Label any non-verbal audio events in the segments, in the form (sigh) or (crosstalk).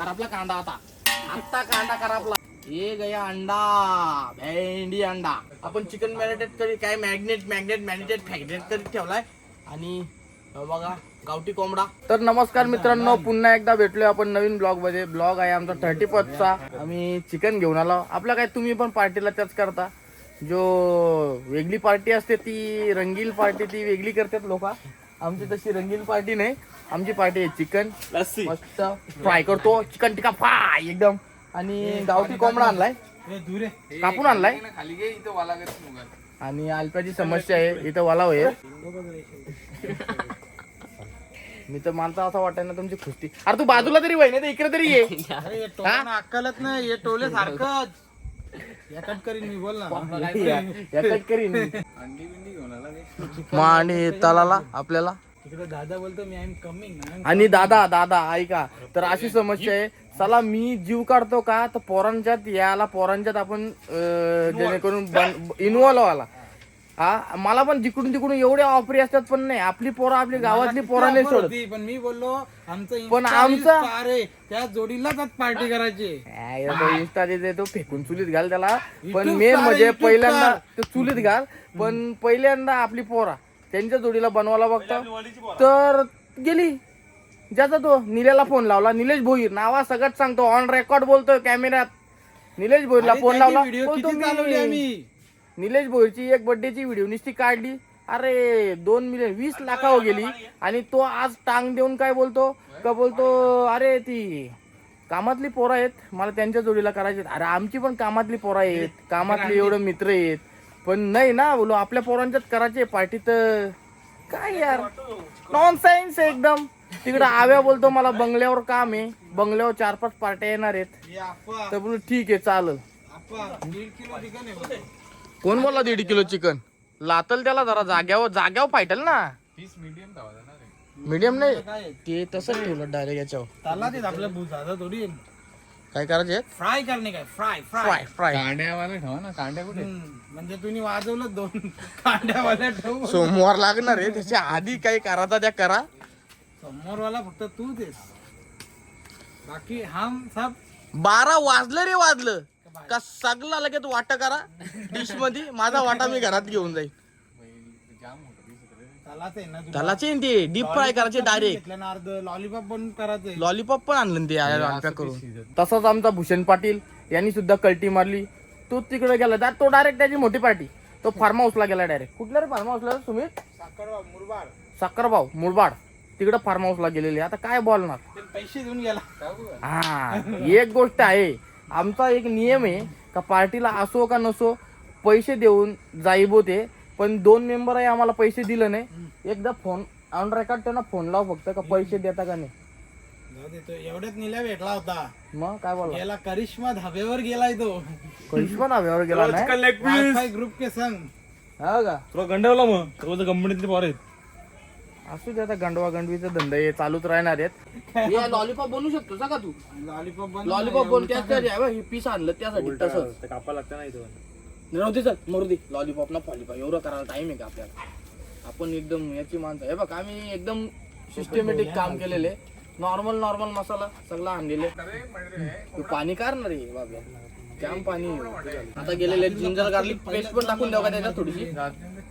करापला कांदा आता. आता कांदा करापला हे गया अंडा. भेंडी अंडा. आपण चिकन मॅरिनेट करी काय मॅग्नेट मॅग्नेट मॅरिनेट फॅग्नेट करी ठेवलाय. आणि बघा गावठी कोंबडा. तर नमस्कार मित्रांनो पुन्हा एकदा भेटलोय आपण नवीन ब्लॉगमध्ये ब्लॉग आहे आमचा थर्टी चा. आम्ही चिकन घेऊन आलो. आपलं काय तुम्ही पण पार्टीला त्याच करता. जो वेगळी पार्टी असते ती रंगील पार्टी ती वेगळी करतात लोक. आमची तशी रंगील पार्टी नाही. आमची पार्टी आहे चिकन. लस्सी. मस्त फ्राय करतो. चिकन टिका फ्राय एकदम. आणि गावठी कोंबडा आणलाय. कापून आणलाय. खाली घे इथं वाला आणि अल्प्याची समस्या आहे. इथं वाला होईल मी तर मानता असं वाटाय ना तुमची खुस्ती अरे तू बाजूला तरी वय नाही तर इकडे तरी ये. (laughs) हा? अक्कलच नाही. हे टोले सारखंच. याकट करीन मी बोल ना. करीन अंडी बिंडी आला माने तलाला आपल्याला. तिकडे दादा बोलतो मी आय एम कमिंग आणि दादा दादा ऐका. तर अशी समस्या आहे. चला मी जीव काढतो का? तर पोरांच्यात याला पोरांच्यात आपण जेणेकरून इन्व्हॉल्व व्हायला. हा मला पण जिकडून तिकडून एवढे ऑफरी असतात पण नाही आपली पोरं आपली गावातली पोरं नाही सोडत. पण मी बोललो आमचं पण आमचं- आहे त्या जोडीलाच आज पार्टी करायची. काय रे तो इंस्टा देते तो फेकून चुलीत घाल त्याला. पण YouTube मेन म्हणजे YouTube पहिल्यांदा. ते चुलीत घाल. पण पहिल्यांदा आपली पोरा त्यांच्या जोडीला बनवायला बघतो. तर गेली. ज्याचा तो निलेला फोन लावला निलेश भोईर. नावा सगळं सांगतो ऑन रेकॉर्ड बोलतोय कॅमेऱ्यात निलेश भोईरला फोन लावला. व्हिडिओ बोलतो किती चालवली मी. आम्ही? निलेश भोईरची एक बर्थडेची व्हिडिओ नुसती काढली. अरे दोन मिलियन वीस लाखावर गेली. आणि तो आज टांग देऊन काय बोलतो? का बोलतो अरे ती कामातली पोरं आहेत. मला त्यांच्या जोडीला करायचे अरे आमची पण कामातली पोरं आहेत. कामातले एवढे मित्र आहेत. पण नाही ना बोलो आपल्या पोरांच्यात करायचे पार्टी तर. काय यार? नॉन सायन्स एकदम. तिकडे आव्या बोलतो मला बंगल्यावर काम आहे. बंगल्यावर चार पाच पार्ट्या येणार आहेत. तर बोलू ठीक आहे चालेल. कोण बोलला दीड किलो चिकन? लातल त्याला जरा जाग्यावर जाग्यावर पाहिजे ना. पीस मीडियम धावा ना रे मीडियम नाही? ते तसंच ठेवलं डायरेक्ट याच्यावर. आपल्या भुजाचा थोडी काय करायचे? फ्राय करणे काय? फ्राय फ्राय फ्राय फ्राय कांड्यावाला ठेवा ना कांड्या कुठे? म्हणजे तुम्ही वाजवलं दोन कांड्यावाल्या ठेवू सोमवार लागणार आहे त्याच्या आधी काही करायचा त्या करा. समोरवाला फक्त तू देस. बाकी हम सब बारा वाजलं रे वाजलं. का सगळा लगेच वाटा करा. डिशमध्ये माझा वाटा मी घरात घेऊन जाईल त्यालाच आहे ना त्याला चेन ते डीप फ्राय करायचे डायरेक्ट अर्ध. लॉलीपॉप बनवून करायचंय. लॉलीपॉप पण आणलं ते करून. तसाच आमचा भूषण पाटील यांनी सुद्धा कल्टी मारली. तो तिकडे गेला. त्या- तो डायरेक्ट त्याची मोठी पार्टी तो फार्म हाऊसला गेला डायरेक्ट कुठल्या रे फार्म हाऊसला साखर मुरबाड. साखरभाऊ मुरबाड. तिकडे फार्म हाऊसला गेलेले. आता काय बोलणार? ते पैसे देऊन गेला. हा एक गोष्ट आहे. आमचा एक नियम आहे का पार्टीला असो का नसो पैसे देऊन जाईबो ते पण दोन मेंबर आहे आम्हाला पैसे दिले नाही. एकदा फोन ऑन रेकॉर्ड त्यांना फोन लाव फक्त का पैसे देता का नाही. जाऊ दे, तो एवढ्यात निल्या भेटला होता. मग काय बोला गेला करिश्मा धाब्यावर गेलाय तो. करिश्मा नाव्यावर गेला नाही? ग्रुप के संग. हा का? तुला गंडवला मग? रोज कंपनीतले पोर आहेत. असू दे आता गंडवा गंडवीचा धंदा हे चालूच राहणार आहेत. लॉलीपॉप बनवू शकतो का तू? लॉलीपॉप लॉलीपॉप बोल त्यासाठी पीस आणलं त्यासाठी तसंच. कापा लागतं ना इथं नव्हते सर मरुदी लॉलीपॉप ना फॉलीपॉप एवढं करायला टाइम आहे का आपल्याला? आपण एकदम याची माणसं हे बघ आम्ही एकदम सिस्टमॅटिक काम केलेले नॉर्मल नॉर्मल मसाला सगळा आणलेले तू पाणी काढणार आहे? बाबा जाम पाणी. आता गेलेले जिंजर गार्लिक पेस्ट पण टाकून द्यावं का त्याच्यात थोडीशी?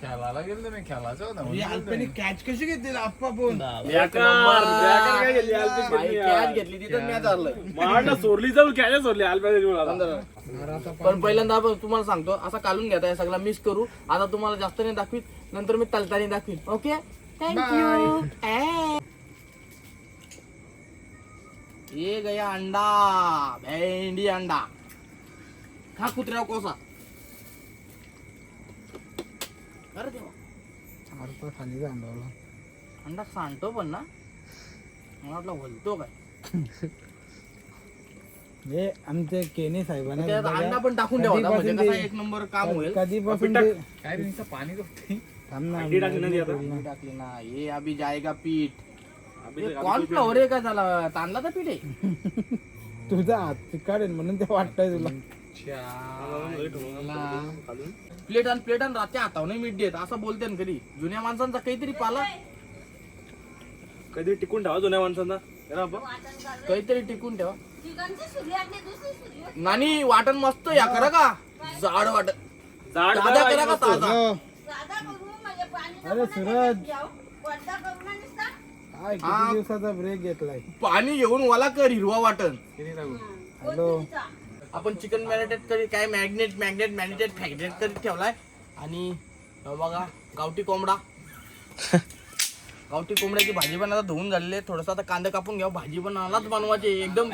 खेळायला गेलो मी खेळायचं होतं ही कॅच कशी घेतली आप्पा पण? एक नंबर. बाई, कॅच घेतली तिथं मी धरलंय (laughs) सोडली जाऊ कॅच सोडली. पण पहिल्यांदा आपण तुम्हाला सांगतो असा काढून घेता सगळा मिक्स करू. आता तुम्हाला जास्त नाही दाखवीत नंतर मी तलतानी दाखवीन. ओके थँक्यू ये गया अंडा. भेंडी अंडा. खा कुत्र्या कोसा. अरे देवा. खाली अंडा सांडतो पण ना. मला वाटलं बोलतो काय. हे आमचे केने साहेबांना त्यात अंडा पण टाकून होता, म्हणजे कसं एक नंबर काम होईल. कधीपासून ते काय रे, नुसतं पाणी थांब ना, अंडी टाकली ना ती आता? अंडी टाकली ना ये अभी जाएगा पीठ. कॉर्नफ्लॉवर आहे का झाला? तांदळाचा पीठ आहे. (laughs) तुझा हात काढेल म्हणून ते वाटतंय तुला. प्लेट आणि प्लेट आणि रात्री हातावर नाही मीठ देत असं बोलते ना कधी जुन्या माणसांचा काहीतरी पाला कधी टिकून ठेवा जुन्या माणसांना काहीतरी टिकून ठेवा नानी वाटण मस्त या करा का जाड वाटण जाड ताजा करा का ताजा हो. अरे अरे सूरज. सूरज काय किती दिवसाचा ब्रेक घेतलाय पाणी घेऊन वाला कर हिरवा वाटण हॅलो आपण चिकन मॅरिनेट करी काय मॅग्नेट मॅग्नेट मॅरिनेट फॅग्नेट करीत ठेवलाय. आणि हे बघा गावठी कोंबडा. गावठी कोंबड्याची भाजी पण आता धुवून झालेली आहे. थोडस आता कांदा कापून घ्या भाजी पण आलाच बनवायची. आहे. एकदम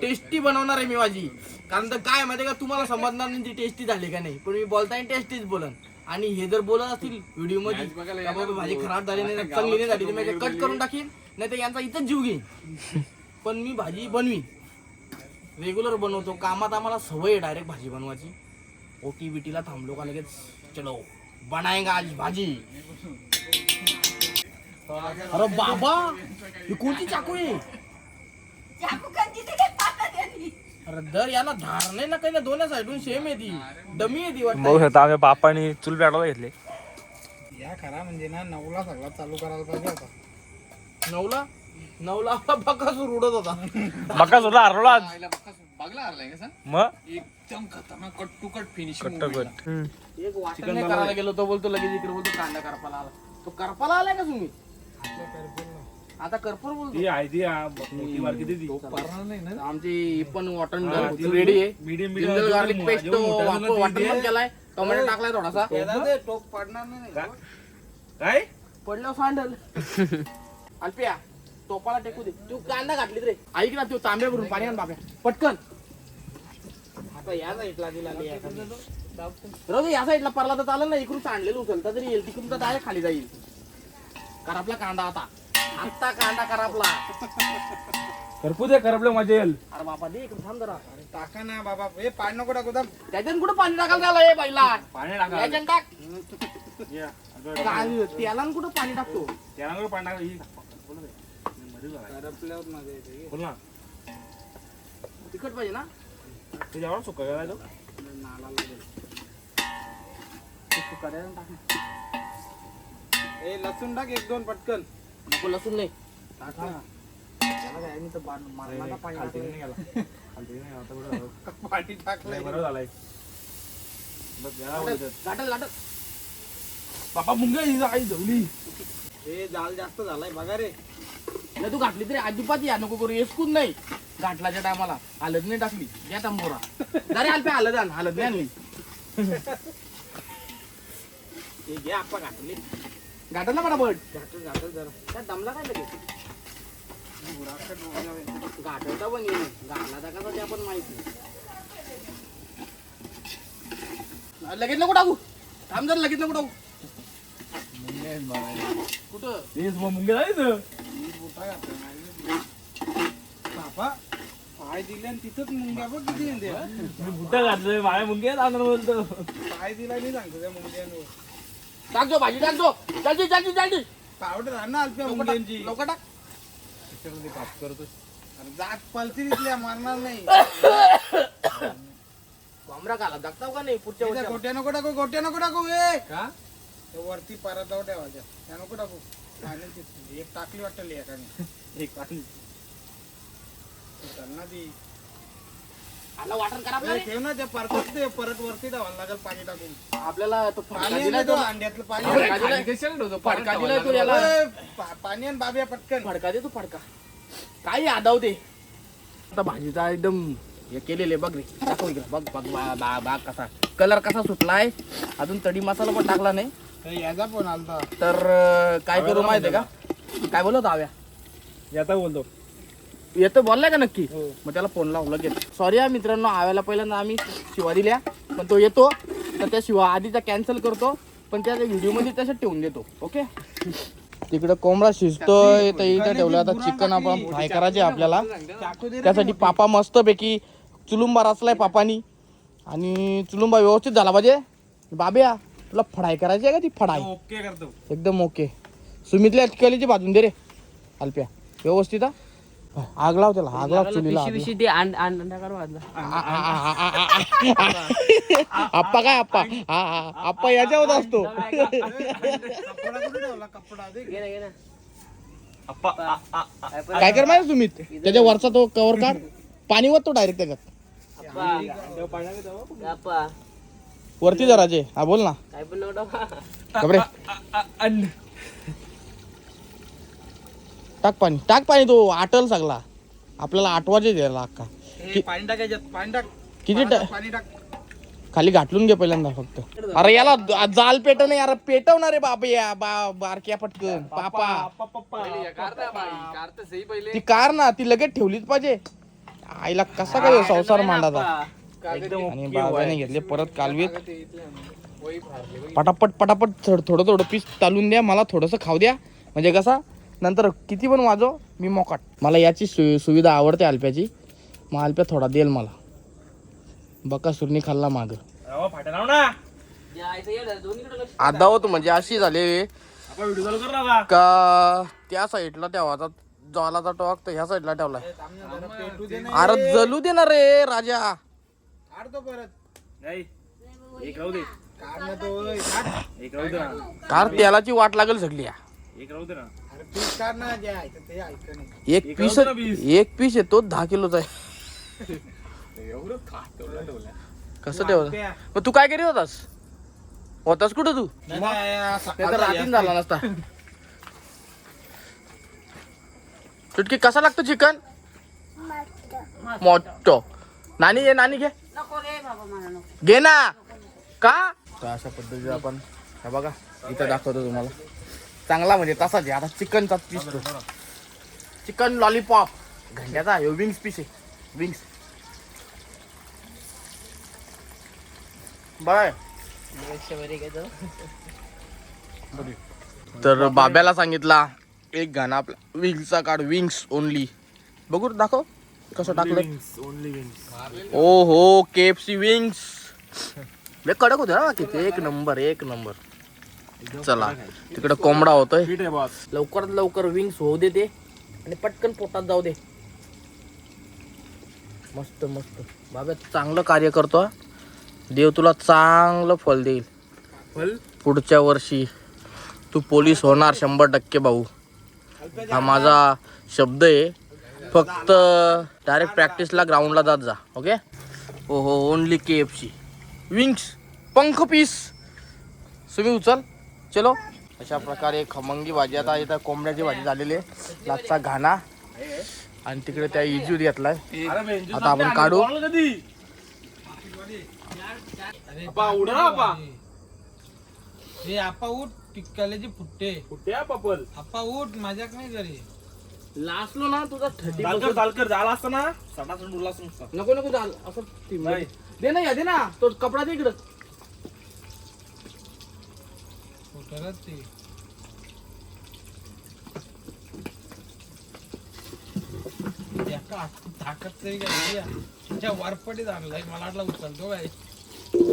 टेस्टी बनवणार आहे मी भाजी. कारण तर काय माहिती का तुम्हाला समजणार नाही ती टेस्टी झाली का नाही. पण मी बोलताय टेस्टीच बोलन. आणि हे जर बोलत असतील व्हिडिओमध्ये भाजी खराब झाली नाही चांगली नाही झाली तर मी कट करून टाकीन. नाही तर यांचा इथंच जीव घेईन. (laughs) पण मी भाजी बनवीन. रेग्युलर बनवतो. कामात आम्हाला सवय आहे डायरेक्ट भाजी बनवायची. ओटी बिटीला थांबलो का लगेच चलो बनाएगा आज भाजी. अरे बाबा ही कोणती चाकू आहे? अरे दर याला धार नाही ना काही ना दोन्ही साईडून सेम आहे ती. डमी आहे ती बघू वाटतं शकता आम्ही बापानी चूल पेटवायला घेतले. या खरा म्हणजे ना नऊला सगळा चालू करायला पाहिजे होता. नऊला? नऊला बकासूर उडत होता. मका सुद्धा हरवला आज. बघला हरलाय का मग? एकदम खतरनाक कट टू कट एक वाटण नाही करायला गेलो तो बोलतो लगेच इकडे बोलतो कांदा करपाला आला. तो करपाला आलाय का तुम्ही? आता करपूर बोलतो. मोठी मार्केट आमची पण वाटण रेडी आहे. मीडियम जिंजर गार्लिक पेस्ट वाटण पण केलाय. टोमॅटो टाकलाय थोडासा. टोक पडणार नाही काय? पडलं सांडल (laughs) अल्पिया टोपाला टेकू दे. तू कांदा घातली रे. ऐक ना तू तांब्या भरून पाणी आण बाब्या. पटकन. आता या साईडला दिला रोज या साईडला परला तर चालेल ना. इकडून सांडलेलं उचलता तरी येईल. तिकडून तर डायरेक्ट खाली जाईल. करापला कांदा आता. आत्ता कांदा करापला करपू दे करपले मजा येईल अरे बाबा दे इकडून थांब जरा. अरे टाका ना बाबा. हे पाड नको टाकू दाम त्याच्यात कुठं पाणी टाकायला झालं हे बाईला पाणी टाका. याच्यात टाक. (laughs) त्याला कुठं पाणी टाकतो? त्याला नको पाणी टाका ही. बोल रे. मध्येच झालाय. करपल्यावर मजा येते. बोल ना. तिखट पाहिजे ना? ते जेवढा सुका तो नाला टाक. ए लसूण टाक एक दोन पटकन. नको लसूण नाही. टाका त्याला काय मी तर बा- मरणाला पाणी. नाही गेला खालती नाही. आता? (laughs) पाणी टाकलंय. बरं झालंय. बस याला बोलतात. लाटल लाटल. बाबा मुंग्या ही आई धवली. हे जाल जास्त झालाय बघा रे. नाही तू घातली तरी अजिबात या नको करू येसकून नाही. घाटलाच्या टायमाला हलद नाही टाकली. या तांबोरा. जरे आलपे हलद आण हलद नाही आणली. हे घे आप्पा घातली. घाटल ना बट. घाटल घाटल जरा. त्या दमला काय लगेच. घाटवता पण येईल घातला कसा ते आपण माहिती लगेच नको टाकू. थांब जर लगेच नको टाकू. कुठं? मग मुंग्या पाय दिले तिथंच मुंग्या बघ किती येते. मी बुट्टा घातलंय माझ्या मुंग्या जाणार बोलतो. पाय दिला नाही सांगतो त्या मुंग्यांवर. टाकजो भाजी टाकजो जल्दी जल्दी जल्दी. पावडर आण ना अल्प्या लवकर मुंग्यांची. टाक लवकर टाक. अरे जात पलती इथल्या मारणार नाही. का नाही पुढच्या वर्षी गोट्या नको टाकू गोट्या नको टाकू ए. का? ते वरती परताव ठेवायच्या. त्या नको टाकू. पाण्याची एक टाकली वाटली एकाने. (laughs) एक टाकली चल ना ती. आला वाटण करा ए, आपल्याला ठेव ना त्या परत ते परत वरती लागेल पाणी टाकून. आपल्याला तो फडका पाणी दिलाय आणि तो तो अंड्यातलं पाणी फडका आण. दिलाय फडका दिलाय तो याला. ए, पा- पाणी आणि बाब्या पटकन. फडका दे तू फडका. काय यादव ते? आता भाजीचा एकदम हे केलेले बघ रे. दाखव इकडे. बघ बघ बा- बा- बाग कसा कलर कसा सुटलाय. अजून तडी मसाला पण टाकला नाही. याचा फोन आलता. तर अं, काय करू माहितीये का? काय बोलत आव्या? याता बोलतो. येतो बोललाय का नक्की? मग त्याला फोन लावला लगेच. सॉरी हा मित्रांनो आव्याला पहिल्यांदा आम्ही शिवा दिल्या पण तो येतो. तर त्या शिवा आधीचा कॅन्सल करतो पण त्या व्हिडिओमध्ये तसं ठेवून देतो ओके तिकडे कोंबडा शिजतोय तर इथं ठेवलं आता चिकन आपण फ्राय करायचे आपल्याला. चाकू दे रे. त्यासाठी पापा मस्तपैकी चुलुंबा रचलाय पापानी. आणि चुलुंबा व्यवस्थित झाला पाहिजे. बाब्या तुला फडाई करायची आहे का ती फडाई ओके करतो एकदम ओके सुमितल्या अटकलीची भाजून दे रे अल्प्या व्यवस्थित हा? आग लाव त्याला आग लाव चुलीला आग लाव. आप्पा काय आप्पा हा हा आप्पा याच्यावर असतो कपडा कुठे ठेवला कपडा दे काय कर माहिती तुम्ही त्याच्या वरचा तो कवर काढ पाणी वत तो डायरेक्ट त्याच्यात वरती जराचे हा बोल ना. खबरे टाक पाणी. टाक पाणी तो आटल सगळा. आपल्याला आठवाचे द्यायला अक्का पाणी टाकायच्यात पाणी टाक. किती टा- पाणी टाक. खाली घाटलून घे पहिल्यांदा फक्त. अरे याला जाल पेट नाही अरे पेटवणार रे बाबा या बा बारक्या पटकन. पापा. ती कार ना ती लगेच ठेवलीच पाहिजे. आईला कसा काय संसार मांडाचा आणि बाबाने घेतले परत कालवीत. पटापट पटापट थोडं थोडं थोडं पीस तालून द्या मला थोडंसं खाऊ द्या. म्हणजे कसा नंतर किती पण वाजव मी मोकाट. मला याची सु सुविधा आवडते आलप्याची मग आलप्या थोडा देईल मला. बका सुरनी खाल्ला माग. फाट्या लाव ना. आदावत म्हणजे अशी झाली आपण व्हिडिओ चालू कर ना का त्या साईडला ठेवायचा ज्वालाचा टॉक तर ह्या साईडला ना. अरे जलू दे ना रे राजा. काढतो परत. नाही एक राहू दे. काढ ना तो ओय, काढ. एक राहू दे ना. कार तेलाची वाट लागेल सगळी. या. एक राहू दे ना. अरे पीस काढ ना जे ऐकत ते ऐकत नाही. एक एक पीस राहू दे ना वीस. एक पीस येतो दहा किलोचा आहे. कसं ठेवलं. मग तू काय करीत होतास? होतास कुठं तू? नाही, नाही, असं नाही तर खाल्लं रातीन जास्त. झाला नसता. चुटकी कसा लागतो चिकन? मोठो नानी घे नानी घे. घे ना. का? तर अशा पद्धतीने आपण हे बघा इथं दाखवतो तुम्हाला. चांगला म्हणजे तसाच आहे आता चिकनचा पीस तो. चिकन लॉलीपॉप घंट्याचा ह्यो विंग्स पीस आहे. Wings bye. तर बाब्याला सांगितला एक गाणं आपला विंग्सचा काढ विंग्स ओनली बघू दाखव. कसं टाकलं ओ हो केएफसी विंग्स लय कडक होते ना किती? एक नंबर एक नंबर. चला तिकडे कोंबडा होतोय. लवकरात लवकर विंग्स होऊ दे ते. आणि पटकन पोटात जाऊ दे. मस्त मस्त. बाबा चांगलं कार्य करतो. देव तुला चांगलं फल देईल. फल? पुढच्या वर्षी तू पोलीस होणार शंभर टक्के भाऊ. हा माझा शब्द आहे. फक्त डायरेक्ट प्रॅक्टिसला ग्राउंडला जात जा ओके हो हो only K F C wings पंख पीस. तुम्ही उचल. चलो. अशा प्रकारे खमंगी भाजी आता इथं कोंबड्याची भाजी झालेली आहे. लागचा घाणा. आणि तिकडे त्या इजू घेतलाय. आता आपण काढू. हे आपा उठ टिक्काल्याची फुट्टे आपा उठ माझ्याक नाही घरी लासलो ना तुझा थर्टी चालकर चालकर झाला असता ना. सटासट उडला असता नुसता. नको नको चाल असं ती- नाही. दे ना या दे ना. तो कपडा दे इकडं. फुटरच ते एका हातात ताकद तरी काय या. तुझ्या वरपटीत आणलाय. मला वाटलं उचलतो काय.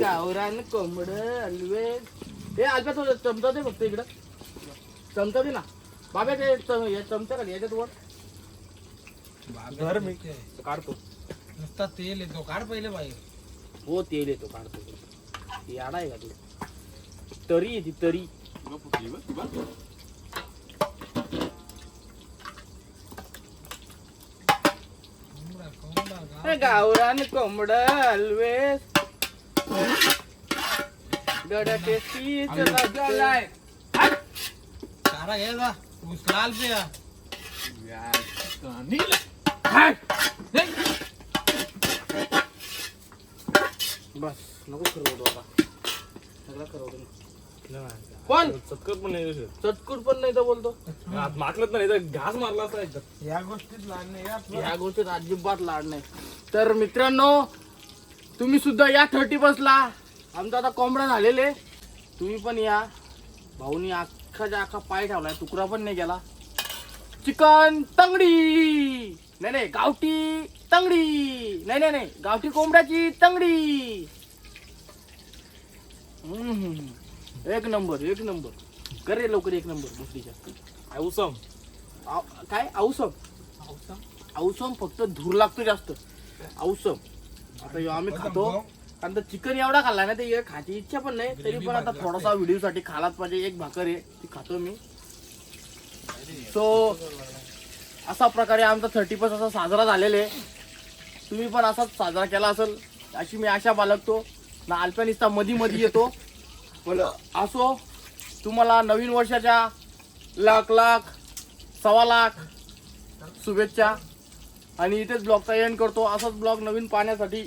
गावरान कोंबड हलवे. हे अल्प्या तो चमचा दे फक्त इकडं. चमचा दे ना. बाबा ते च- हे चमचा खाली याच्यात वर. धर मी. ते. काढतो. नुसता तेल येतो. काढ पहिले बाहेर हो तेल येतो काढतो. याडा आहे का तू? तरी आहे ती तरी. कोंबडा, कोंबडा, गाव. गावरान कोंबड हलवे गडा टेस्टी चारा घे जा. उचलाल पे या. बस नको खरवतो आता सगळा खरवतो पण चटकत पण नाही. चटकूट पण नाही तर बोलतो. हात मारलंच नाही तर घास मारला असता एकदम. या गोष्टीत लहान नाही या. या गोष्टीत अजिबात लाड नाही. तर मित्रांनो तुम्ही सुद्धा या थर्टी बसला. आमचा आता कोंबडा झालेले. तुम्ही पण या. भाऊनी अख्खाच्या अख्खा पाय ठेवलाय तुकडा पण नाही गेला चिकन तंगडी! नाही नाही गावठी तंगडी! नाही नाही नाही गावठी कोंबड्याची तंगडी! हम्म. एक नंबर एक नंबर. कर रे लवकर एक नंबर दुसरीच्या आव- काय? औसम औसम फक्त धूर लागतो जास्त. औसम आता ह्यो आम्ही खातो. कारण चिकन एवढा खाल्ला ना ते हे खायची इच्छा पण नाही तरी पण आता थोडासा व्हिडिओ साठी खालाच पाहिजे. एक भाकर आहे ती खातो मी. सो असा प्रकारे आमचा थर्टी फर्स्ट असा साजरा झालेला आहे. तुम्ही पण असाच साजरा केला असेल अशी मी आशा बाळगतो. ना अल्पनिस्ता मधी मधी येतो. पण असो तुम्हाला नवीन वर्षाच्या लाख लाख सव्वा लाख शुभेच्छा. आणि इथेच ब्लॉगचा एंड करतो. असाच ब्लॉग नवीन पाहण्यासाठी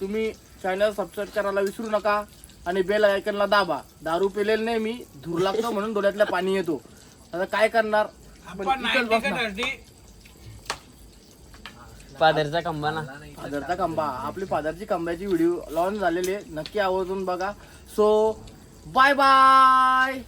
तुम्ही चॅनल सबस्क्राईब करायला विसरू नका आणि बेल आयकनला दाबा. दारू पेलेलं नाही मी धूर लागतो म्हणून डोळ्यातल्या पाणी येतो. आता काय करणार? आपण आपण इथेच बसणार. 90 साठी पादरचा कंबा ना. फादरचा कंबा. आपली फादरची कंब्याची व्हिडिओ लॉन्च झालेली आहे. नक्की आवर्जून बघा. So bye bye